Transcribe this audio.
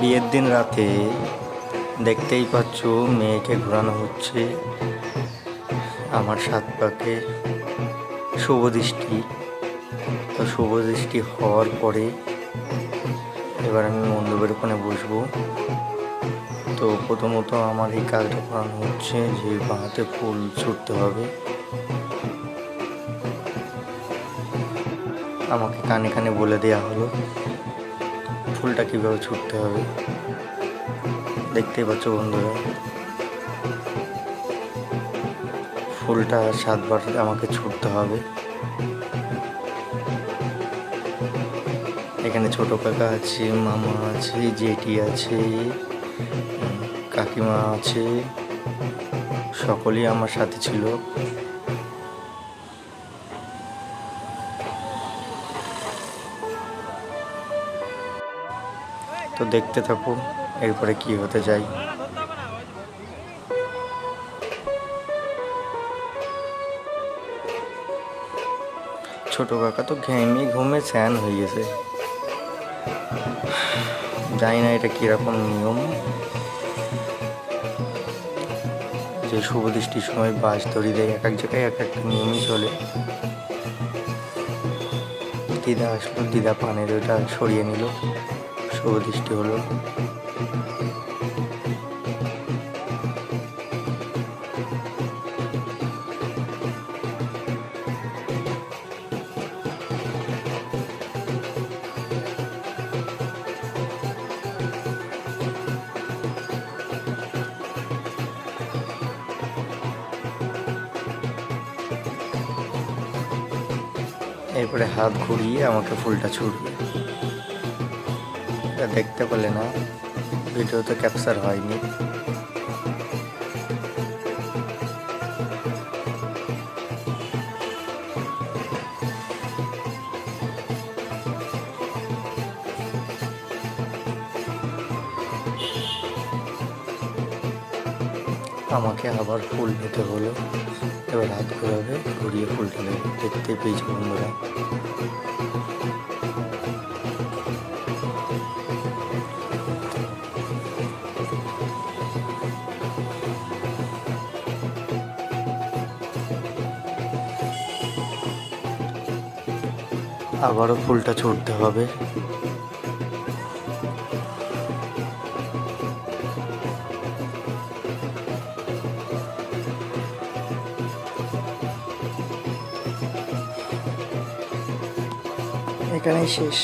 বিয়ের দিন রাতে দেখতেই পাচ্ছ মেয়েকে ঘোরানো হচ্ছে। আমার সাত পাকে শুভ দৃষ্টি। তো শুভ দৃষ্টি হওয়ার পরে এবার আমি মণ্ডপের ওখানে বসবো। তো প্রথমত আমার এই কাজটা করানো হচ্ছে যে বাঁহাতে ফুল ছুটতে হবে। আমাকে কানে কানে বলে দেওয়া হলো। ফুলটা কীভাবে ছুটতে হবে? দেখতেই পাচ্ছ বন্ধুরা। ফুলটা সাতবার আমাকে ছুটতে হবে। এখানে ছোট কাকা আছে, মামা আছে, জেঠি আছে, কাকিমা আছে। সকলেই আমার সাথে ছিল। তো দেখতে থাকো, এরপরে কি হতে যায় ছোট কাকা তো ঘেমে ঘুমে স্যান হয়ে গেছে। জানি না এটা কীরকম নিয়ম। যে শুভ দৃষ্টির সময় বাস ধরি দেয় এক এক জায়গায় এক একটা নিয়মই চলে। দিদা আসলো, দিদা পানের ওটা সরিয়ে নিল। শুভ দৃষ্টি হলো। এরপরে হাত ঘুরিয়ে আমাকে ফুলটা ছুড়বে। এটা দেখতে পেলে না। ভিডিওতে ক্যাপচার হয়নি। আমাকে আবার ফুল নিতে হলো। এবার হাত ঘোরাবে, ঘুরিয়ে ফুলটা দেখতে পেয়েছি বন্ধুরা। আবারও ফুলটা ছুটতে হবে। এখানেই শেষ।